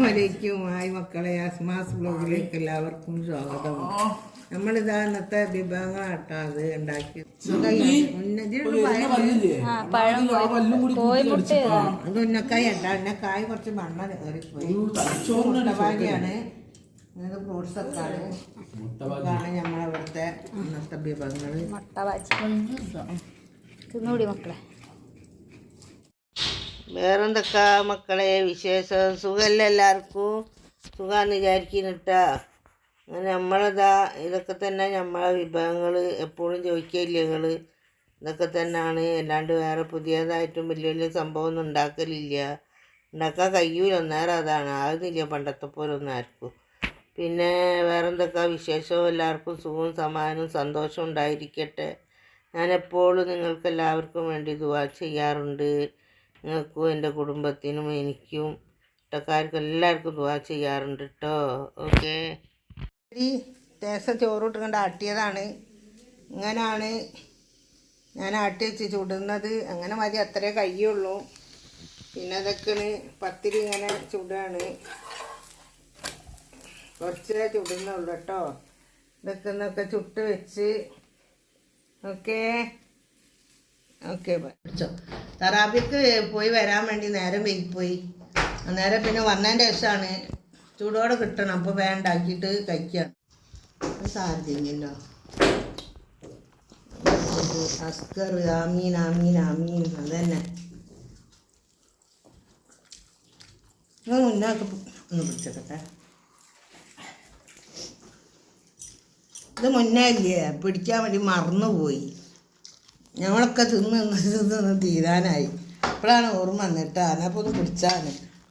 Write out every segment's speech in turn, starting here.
ആയി മക്കളെ അസ്മാസ് ബ്ലോഗിലേക്ക് എല്ലാവർക്കും സ്വാഗതം. നമ്മളിതാ ഇന്നത്തെ വിഭവങ്ങളാട്ടോ അത് ഉണ്ടാക്കി. അത് ഉന്നക്കായ ഇട്ട ഉന്നക്കായ കുറച്ച് മണ്ണ കയറിപ്പോയി. മുട്ടവാരിയാണ് ഫ്രൂട്ട്സ് ഒക്കെ ആണ്. ഇതാണ് നമ്മളവിടുത്തെ ഇന്നത്തെ വിഭവങ്ങൾ. മക്കളെ. വേറെന്തൊക്കെ മക്കളെ വിശേഷം? സുഖമല്ല എല്ലാവർക്കും? സുഖമാണെന്ന് വിചാരിക്കുന്നിട്ടാ അങ്ങനെ നമ്മളതാ ഇതൊക്കെ തന്നെ നമ്മളെ വിഭവങ്ങൾ എപ്പോഴും ചോദിക്കില്ല നിങ്ങൾ ഇതൊക്കെ തന്നെയാണ് അല്ലാണ്ട് വേറെ പുതിയതായിട്ടും വലിയ വലിയ സംഭവമൊന്നും ഉണ്ടാക്കലില്ല. ഉണ്ടാക്കാൻ കഴിയൂല. ഒന്നേരം അതാണ്. ആകുന്നില്ല പണ്ടത്തെ പോലെ ഒന്നും ആർക്കും. പിന്നെ വേറെന്തൊക്കെ വിശേഷവും എല്ലാവർക്കും സുഖവും സമാധാനവും സന്തോഷവും ഉണ്ടായിരിക്കട്ടെ. ഞാനെപ്പോഴും നിങ്ങൾക്ക് എല്ലാവർക്കും വേണ്ടി ദുവാ ചെയ്യാറുണ്ട്. നിങ്ങൾക്കും എന്റെ കുടുംബത്തിനും എനിക്കും ഇട്ടക്കാർക്കും എല്ലാവർക്കും ദുവാ ചെയ്യാറുണ്ട് കേട്ടോ ഓക്കെ. തേസ ചോറിട്ട് കണ്ട് ആട്ടിയതാണ്. ഇങ്ങനാണ് ഞാൻ ആട്ടി വെച്ച് ചുടുന്നത്. അങ്ങനെ മതി അത്രേ കഴിയുള്ളൂ. പിന്നെ അതൊക്കെയാണ് പത്തിരി ഇങ്ങനെ ചുടാണ്. കുറച്ചേ ചുടുന്നുള്ളൂ കേട്ടോ ഇതൊക്കെ ചുട്ട് വെച്ച്. ഓക്കേ. ഓക്കെ പിടിച്ചോ തറാബിക്ക് പോയി വരാൻ വേണ്ടി നേരം വൈകിപ്പോയി. അന്നേരം പിന്നെ വന്നതിന്റെ ശേഷമാണ് ചൂടോടെ കിട്ടണം. അപ്പോൾ വേണ്ടാക്കിയിട്ട് കഴിക്കുകയാണ് സാധ്യല്ലോ അസ്കർ ആമീൻ ആമീൻ ആമീൻ. അതന്നെ. മുന്നോട്ട് ഒന്ന് പിടിച്ചെടുക്കട്ടെ ഇത് മുന്നേ ഇല്ലേ? പിടിക്കാൻ വേണ്ടി മറന്നുപോയി. ഞങ്ങളൊക്കെ തിന്ന് തിന്ന് തിന്ന് തീരാനായി. അപ്പോഴാണ് ഓർമ്മ വന്നിട്ട്. അതിനപ്പോൾ ഒന്ന് കുടിച്ചാൽ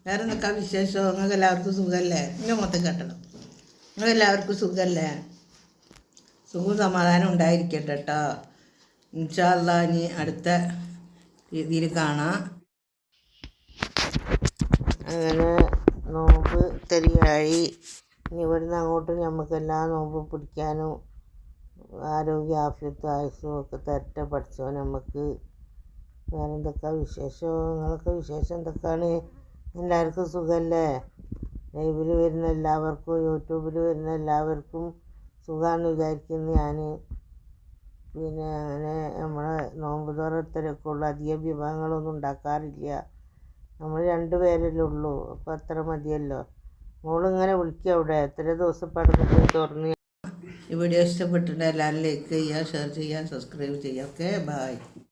വേറെ എന്തൊക്കെ വിശേഷം? നിങ്ങൾക്ക് എല്ലാവർക്കും സുഖമല്ലേ എന്റെ മൊത്തം കെട്ടണം. നിങ്ങൾ എല്ലാവർക്കും സുഖമല്ലേ സുഖവും സമാധാനം ഉണ്ടായിരിക്കട്ടെ കേട്ടോ ഇൻഷാല്ല ഇനി അടുത്ത രീതിയിൽ കാണാം. അങ്ങനെ നോമ്പ് തെറിയായി ഇനി ഇവിടുന്ന് അങ്ങോട്ട് നമുക്ക് നോമ്പും പിടിക്കാനും ആരോഗ്യ ആഫ്യത്തും ആയുസ്സും ഒക്കെ തരട്ടെ പഠിച്ചോ നമുക്ക്. വേറെ എന്തൊക്കെ വിശേഷം നിങ്ങളൊക്കെ വിശേഷം എന്തൊക്കെയാണ്? എല്ലാവർക്കും സുഖമല്ലേ ലൈവിൽ വരുന്ന എല്ലാവർക്കും യൂട്യൂബിൽ വരുന്ന എല്ലാവർക്കും സുഖമാണെന്ന് വിചാരിക്കുന്നു ഞാൻ പിന്നെ അങ്ങനെ നമ്മളെ നോമ്പ് തോറത്തരൊക്കെ ഉള്ളു. അധികം വിഭവങ്ങളൊന്നും ഉണ്ടാക്കാറില്ല. നമ്മൾ രണ്ട് പേരല്ലേ ഉള്ളൂ. അപ്പോൾ അത്ര മതിയല്ലോ. മോളിങ്ങനെ വിളിക്കുക അവിടെ. എത്ര ദിവസം പടന്നിട്ട് തുറന്ന് ഈ വീഡിയോ ഇഷ്ടപ്പെട്ടിട്ടുണ്ടെങ്കിൽ എല്ലാവരും ലൈക്ക് ചെയ്യുക ഷെയർ ചെയ്യുക സബ്സ്ക്രൈബ് ചെയ്യുക ഓക്കെ ബൈ